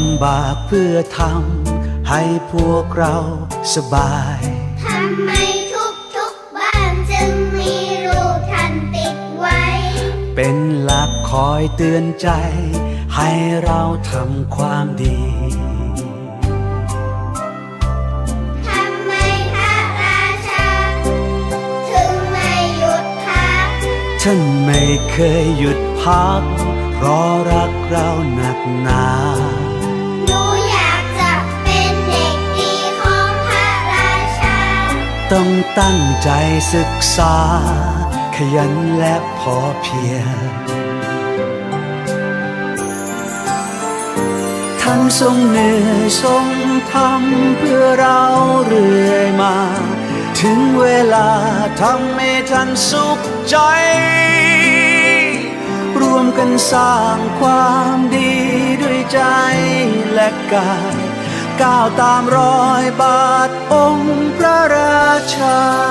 ำบากเพื่อทำให้พวกเราสบาย ทำไมทุกทุกๆบ้านจึงมีรูปท่านติดไว้ เป็นหลักคอยเตือนใจ ให้เราทำความดี ท่านไม่เคยหยุดพัก เพราะรักเราหนักหนาหนูอยากจะเป็นเด็กดีของพระราชา ต้องตั้งใจศึกษา ขยันและพอเพียงท่านทรงเหนื่อยทรงทำเพื่อเราเรื่อยมา ถึงเวลาทำให้ท่านสุขใจ รวมกันสร้างความดีด้วยใจและกาย ก้าวตามรอยบาทองค์พระราชา